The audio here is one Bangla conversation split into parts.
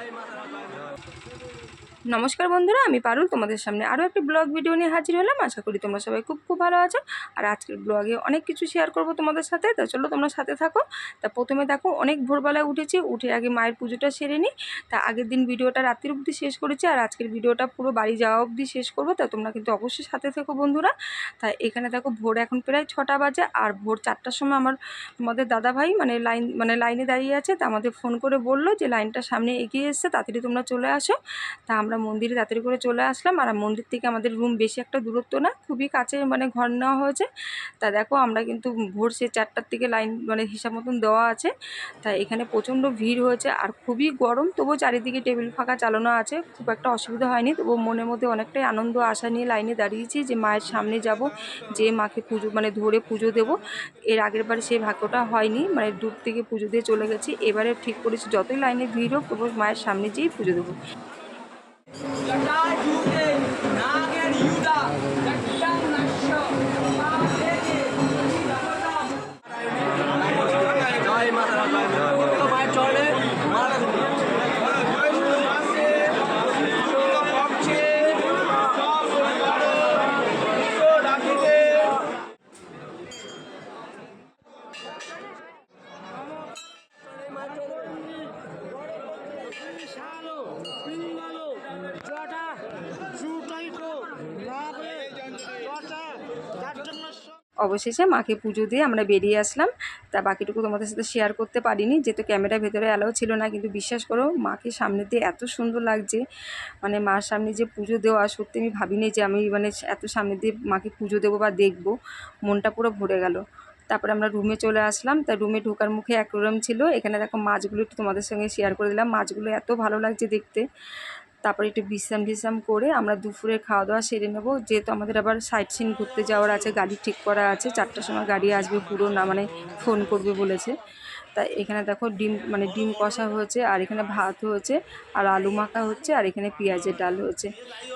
time, mata na time. নমস্কার বন্ধুরা, আমি পারুল তোমাদের সামনে আরও একটি ব্লগ ভিডিও নিয়ে হাজির হলাম। আশা করি তোমরা সবাই খুব খুব ভালো আছো। আর আজকের ব্লগে অনেক কিছু শেয়ার করব তোমাদের সাথে। তা চলো তোমরা সাথে থাকো। তা প্রথমে দেখো, অনেক ভোরবেলায় উঠেছি, উঠে আগে মায়ের পুজোটা সেরে নিই। তা আগের দিন ভিডিওটা রাত্রির অবধি শেষ করেছি, আর আজকের ভিডিওটা পুরো বাড়ি যাওয়া অবধি শেষ করব। তা তোমরা কিন্তু অবশ্যই সাথে থেকো বন্ধুরা। তা এখানে দেখো, ভোর এখন প্রায় ছটা বাজে, আর ভোর চারটার সময় আমার তোমাদের দাদা ভাই মানে লাইন মানে লাইনে দাঁড়িয়ে আছে। তা আমাদের ফোন করে বলল যে, লাইনটা সামনে এগিয়ে এসছে, তাড়াতাড়ি তোমরা চলে আসো। তা আমরা মন্দিরে তাড়াতাড়ি করে চলে আসলাম। আর মন্দির থেকে আমাদের রুম বেশি একটা দূরত্ব না, খুবই কাছে মানে ঘর নেওয়া হয়েছে। তা দেখো, আমরা কিন্তু ভোর সে চারটার থেকে লাইন মানে হিসাব মতন দেওয়া আছে। তা এখানে প্রচণ্ড ভিড় হয়েছে আর খুবই গরম, তবুও চারিদিকে টেবিল ফাঁকা চালানো আছে। খুব একটা অসুবিধা হয়নি, তবুও মনের মধ্যে অনেকটাই আনন্দ, আশা নিয়ে লাইনে দাঁড়িয়েছি যে মায়ের সামনে যাব, যে মাকে পুজো মানে ধরে পুজো দেব। এর আগের বারে সেই ভাগ্যটা হয়নি মানে দূর থেকে পুজো দিয়ে চলে গেছি। এবারে ঠিক করেছি, যতই লাইনে ভিড় হোক তবু মায়ের সামনে যেয়েই পুজো দেবো। 大家注意。অবশেষে মাকে পুজো দিয়ে আমরা বেরিয়ে আসলাম। তা বাকিটুকু তোমাদের সাথে শেয়ার করতে পারিনি, যেহেতু ক্যামেরার ভেতরে অ্যালাও ছিল না, কিন্তু বিশ্বাস করো, মাকে সামনে দিয়ে এত সুন্দর লাগছে। মানে মার সামনে যে পুজো দেওয়া, সত্যি আমি ভাবিনি যে আমি মানে এত সামনে দিয়ে মাকে পুজো দেবো বা দেখব। মনটা পুরো ভরে গেল। তারপরে আমরা রুমে চলে আসলাম। তা রুমে ঢোকার মুখে একরকম ছিল। এখানে দেখো মাছগুলো একটু তোমাদের সঙ্গে শেয়ার করে দিলাম। মাছগুলো এত ভালো লাগছে দেখতে। তারপরে একটু বিশ্রাম টিশ্রাম করে আমরা দুপুরে খাওয়া দাওয়া সেরে নেব। যেহেতু আমাদের আবার সাইট সিন ঘুরতে যাওয়ার আছে, গাড়ি ঠিক করা আছে, চারটার সময় গাড়ি আসবে পুরো না মানে ফোন করবে বলেছে। তা এখানে দেখো ডিম মানে ডিম কষা হয়েছে, আর এখানে ভাত হয়েছে, আর আলু মাখা হচ্ছে, আর এখানে পেঁয়াজের ডাল হয়েছে।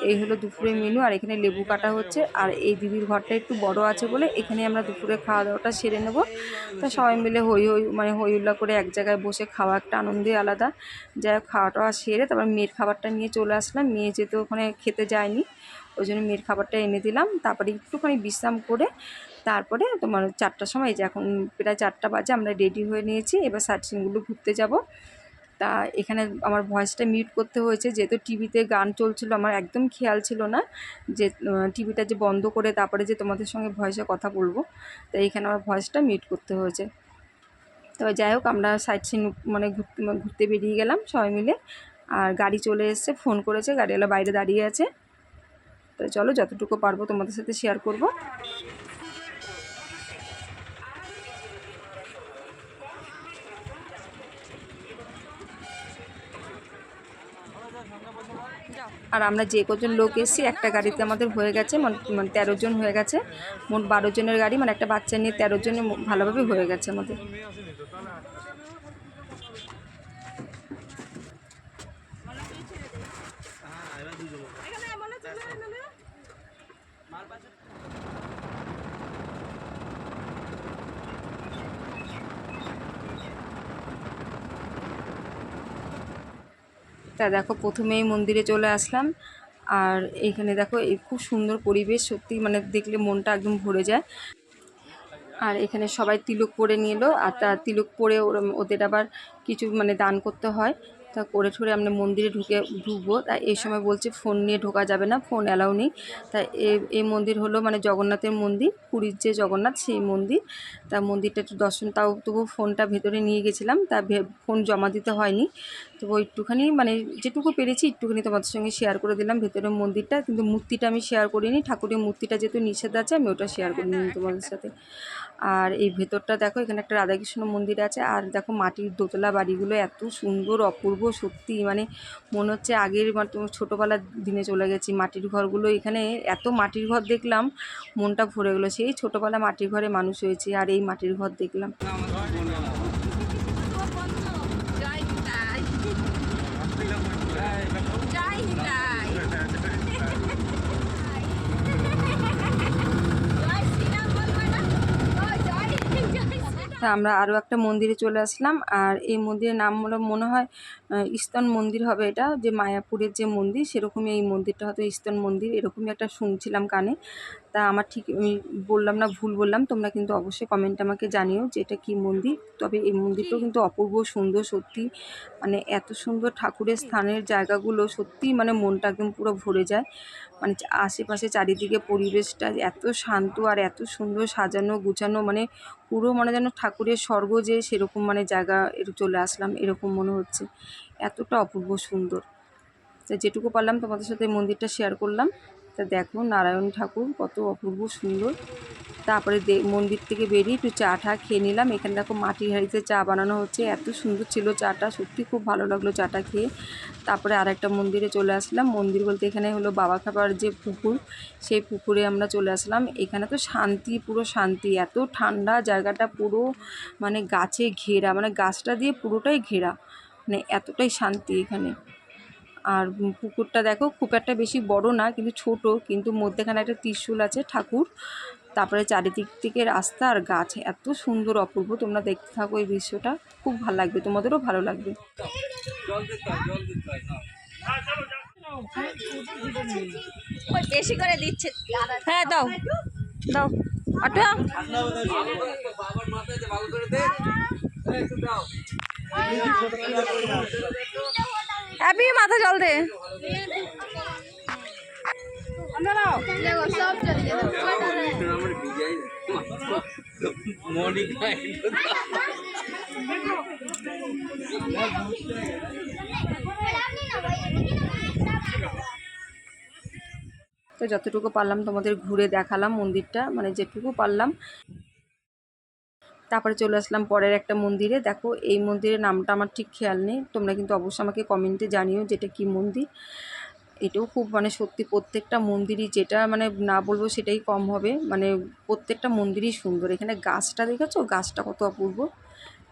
এই হলো দুপুরের মেনু আর এখানে লেবু কাটা হচ্ছে, আর এই দিদির ঘরটা একটু বড় আছে বলে এখানে আমরা দুপুরে খাওয়া দাওয়াটা সেরে নেব। তা সবাই মিলে হই হই মানে হই হুল্লা করে এক জায়গায় বসে খাওয়া একটা আনন্দই আলাদা। যাই হোক খাওয়া টাওয়া সেরে তারপর মেয়ের খাবারটা নিয়ে চলে আসলাম। মেয়ে যেহেতু ওখানে খেতে যায়নি, ওই জন্য মেয়ের খাবারটা এনে দিলাম। তারপরে একটুখানি বিশ্রাম করে তারপরে তোমার চারটার সময় যে এখন প্রায় চারটা বাজে, আমরা রেডি হয়ে নিয়েছি। এবার সার্চিনগুলো ঘুরতে যাব। তা এখানে আমার ভয়েসটা মিউট করতে হয়েছে। যেহেতু টিভিতে গান চলছিল, আমার একদম খেয়াল ছিল না যে টিভিটা যে বন্ধ করে তারপরে যে তোমাদের সঙ্গে ভয়েসে কথা বলব তো এখানে আমার ভয়েসটা মিউট করতে হয়েছে। তবে যাই হোক, আমরা সাইট সিন মানে ঘুরতে বেরিয়ে গেলাম সবাই মিলে। আর গাড়ি চলে এসছে ফোন করেছে, গাড়িওয়ালা বাইরে দাঁড়িয়ে আছে। তো চলো, যতটুকু পারব তোমাদের সাথে শেয়ার করব। আর আমরা যে কজন লোক এসেছি, একটা গাড়িতে আমাদের হয়ে গেছে মানে তেরো জন হয়ে গেছে। মোট বারো জনের গাড়ি মানে একটা বাচ্চা নিয়ে তেরো জন ভালোভাবে হয়ে গেছে আমাদের। তা দেখো, প্রথমেই মন্দিরে চলে আসলাম। আর এখানে দেখো, এই খুব সুন্দর পরিবেশ, সত্যি মানে দেখলে মনটা একদম ভরে যায়। আর এখানে সবাই তিলক পরে নিল, আর তা তিলক পরে ওদের আবার কিছু মানে দান করতে হয়। তা করে ঠরে আমরা মন্দিরে ঢুকে, ঢুকবো। তা এই সময় বলছে ফোন নিয়ে ঢোকা যাবে না ফোন অ্যালাউ নেই। তা এ- এই মন্দির হলো মানে জগন্নাথের মন্দির, পুরীর যে জগন্নাথ সেই মন্দির। তা মন্দিরটা একটু দর্শন, তাও তবু ফোনটা ভেতরে নিয়ে গেছিলাম, তা ফোন জমা দিতে হয়নি। তো একটুখানি মানে যেটুকু পেরেছি একটুখানি তোমাদের সঙ্গে শেয়ার করে দিলাম ভেতরের মন্দিরটা, কিন্তু মূর্তিটা আমি শেয়ার করিনি। ঠাকুরের মূর্তিটা যেহেতু নিষেধ আছে, আমি ওটা শেয়ার করে নিলাম তোমাদের সাথে। আর এই ভেতরটা দেখো, এখানে একটা রাধাকৃষ্ণ মন্দির আছে। আর দেখো, মাটির দোতলা বাড়িগুলো এত সুন্দর, অপূর্ব, সত্যি মানে মনে হচ্ছে আগের ছোটোবেলার দিনে চলে গেছি। মাটির ঘরগুলো এখানে, এত মাটির ঘর দেখলাম, মনটা ভরে গেলো। সেই ছোটোবেলা মাটির ঘরে মানুষ হয়েছে, আর এই মাটির ঘর দেখলাম। আমরা আরও একটা মন্দিরে চলে আসলাম। আর এই মন্দিরের নাম হলো, মনে হয় ইস্তন মন্দির হবে এটা, যে মায়াপুরের যে মন্দির, সেরকমই এই মন্দিরটা হয়তো ইস্তন মন্দির, এরকমই একটা শুনছিলাম কানে। তা আমার ঠিক আমি বললাম না, ভুল বললাম। তোমরা কিন্তু অবশ্যই কমেন্ট আমাকে জানিও যে এটা কী মন্দির। তবে এই মন্দিরটাও কিন্তু অপূর্ব সুন্দর সত্যি। মানে এত সুন্দর ঠাকুরের স্থানের জায়গাগুলো সত্যি মানে মনটা একদম পুরো ভরে যায়। মানে আশেপাশে চারিদিকে পরিবেশটা এত শান্ত আর এত সুন্দর সাজানো গুছানো। মানে পুরো মানে যেন ঠাকুরের স্বর্গ যে সেরকম মানে জায়গা চলে আসলাম, এরকম মনে হচ্ছে। এতটা অপূর্ব সুন্দর। যেটুকু পারলাম তোমাদের সাথে মন্দিরটা শেয়ার করলাম। তা দেখো নারায়ণ ঠাকুর কত অপূর্ব সুন্দর। তারপরে দে মন্দির থেকে বেরিয়ে একটু চা টা খেয়ে নিলাম। এখানে দেখো মাটির হাঁড়িতে চা বানানো হচ্ছে। এত সুন্দর ছিল চাটা, সত্যি খুব ভালো লাগল চাটা খেয়ে। তারপরে আর একটা মন্দিরে চলে আসলাম। মন্দির বলতে এখানে হলো বাবা খাবার যে পুকুর, সেই পুকুরে আমরা চলে আসলাম। এখানে তো শান্তি, পুরো শান্তি। এত ঠান্ডা, জায়গাটা পুরো মানে গাছে ঘেরা মানে গাছটা দিয়ে পুরোটাই ঘেরা। মানে এতটাই শান্তি এখানে। আর পুকুরটা দেখো খুব একটা বেশি বড় না কিন্তু ছোট কিন্তু মধ্যেখানে একটা ত্রিশূল আছে ঠাকুর তারপরে চারিদিক থেকে রাস্তা আর গাছ এত সুন্দর অপূর্ব তোমরা দেখতে থাকো এই দৃশ্যটা খুব ভালো লাগবে তোমাদেরও ভালো লাগবে বেশি করে দিচ্ছে হ্যাঁ দাও দাও আটা হ্যাপি মাথা জল দে। তো যতটুকু পারলাম তোমাদের ঘুরে দেখালাম মন্দিরটা মানে যেটুকু পারলাম। তারপরে চলে আসলাম পরের একটা মন্দিরে। দেখো, এই মন্দিরের নামটা আমার ঠিক খেয়াল নেই। তোমরা কিন্তু অবশ্যই আমাকে কমেন্টে জানিও যেটা কি মন্দির। এটাও খুব মানে সত্যি প্রত্যেকটা মন্দিরই যেটা মানে না বলব সেটাই কম হবে। মানে প্রত্যেকটা মন্দিরই সুন্দর। এখানে গাছটা দেখেছ? গাছটা কত অপূর্ব।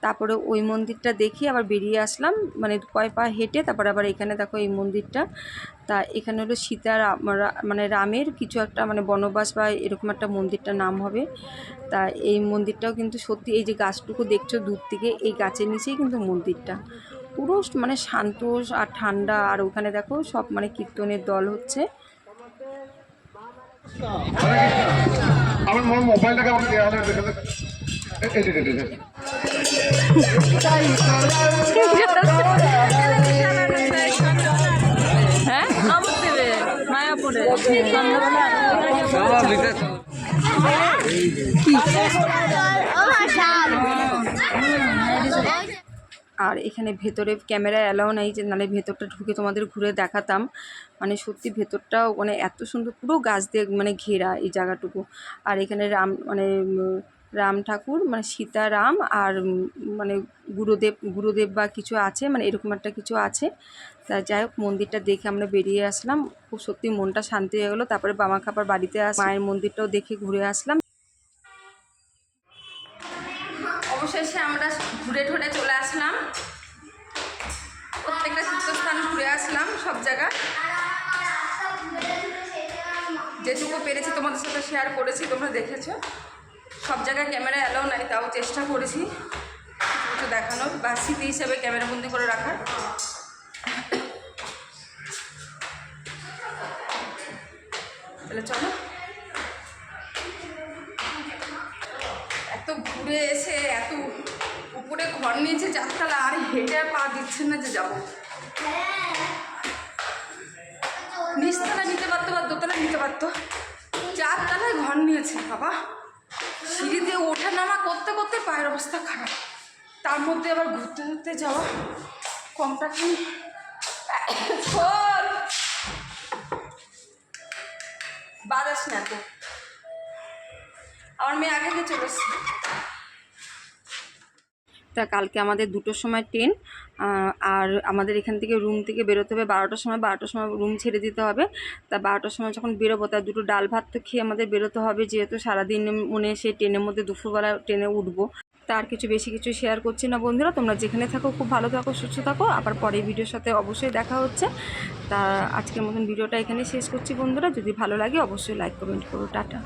তারপরে ওই মন্দিরটা দেখে, আবার বেরিয়ে আসলাম। মানে কয় পা হেঁটে তারপরে আবার এখানে দেখো এই মন্দিরটা। তা এখানে হলো সীতা মানে রামের কিছু একটা মানে বনবাস বা এরকম একটা মন্দিরটা নাম হবে। তা এই মন্দিরটাও কিন্তু সত্যি এই যে গাছটুকু দেখছ দূর থেকে, এই গাছের নিচেই কিন্তু মন্দিরটা। পুরো মানে শান্ত আর ঠান্ডা। আর ওখানে দেখো সব মানে কীর্তনের দল হচ্ছে। আমার মোবাইলটাকে আর এখানে ভেতরে ক্যামেরা অ্যালাউ নাই যে নাহলে ভেতরটা ঢুকে তোমাদের ঘুরে দেখাতাম। মানে সত্যি ভেতরটাও মানে এত সুন্দর পুরো গাছ দিয়ে মানে ঘেরা এই জায়গাটুকু। আর এখানে রাম মানে রাম ঠাকুর মানে সীতারাম আর মানে গুরুদেব গুরুদেব বা কিছু আছে মানে এরকম একটা কিছু আছে। তা যাই হোক, মন্দিরটা দেখে আমরা বেরিয়ে আসলাম। খুব সত্যি মনটা শান্তি হয়ে গেলো। তারপরে বামা খাবার বাড়িতে আস। মায়ের মন্দিরটাও দেখে ঘুরে আসলাম। অবশেষে আমরা ঘুরে ঠুরে চলে আসলাম। প্রত্যেকটা তীর্থস্থান ঘুরে আসলাম, সব জায়গা। যেটুকু পেরেছি তোমাদের সাথে শেয়ার করেছি, তোমরা দেখেছ। সব জায়গায় ক্যামেরা অ্যালাউ নাই, তাও চেষ্টা করেছি। কিছু দেখানোর বা স্মৃতি হিসেবে ক্যামেরা বন্দি করে রাখার। তাহলে চলো। এত ঘুরে এসে, এত উপরে ঘর নিয়েছে চারতলা আর হেঁটে পা দিচ্ছে না যে যাব। নিচতলা নিতে পারতো বা দোতলা নিতে পারতো। চারতলায় ঘর নিয়েছে, বাবা। সিঁড়ি দিয়ে ওঠা নামা করতে করতে পায়ের অবস্থা খারাপ। তার মধ্যে আবার ঘুরতে ঘুরতে যাওয়া। কমটা কি? বাদাস না তো। আমার মেয়ে আগে চলে এসছে। তা কালকে আমাদের দুটোর সময় ট্রেন আর আমাদের এখান থেকে রুম থেকে বেরোতে হবে বারোটার সময় বারোটার সময় রুম ছেড়ে দিতে হবে। তা বারোটার সময় যখন বেরোবো তা দুটো ডাল ভাত তো খেয়ে আমাদের বেরোতে হবে, যেহেতু সারাদিন মনে সেই ট্রেনের মধ্যে দুপুরবেলা ট্রেনে উঠবো। তার কিছু বেশি কিছু শেয়ার করছি না বন্ধুরা, তোমরা যেখানে থাকো, খুব ভালো থাকো, সুস্থ থাকো। আবার পরের ভিডিওর সাথে অবশ্যই দেখা হচ্ছে। তা আজকের মতন ভিডিওটা এখানে শেষ করছি বন্ধুরা। যদি ভালো লাগে, অবশ্যই লাইক কমেন্ট করো। টাটা।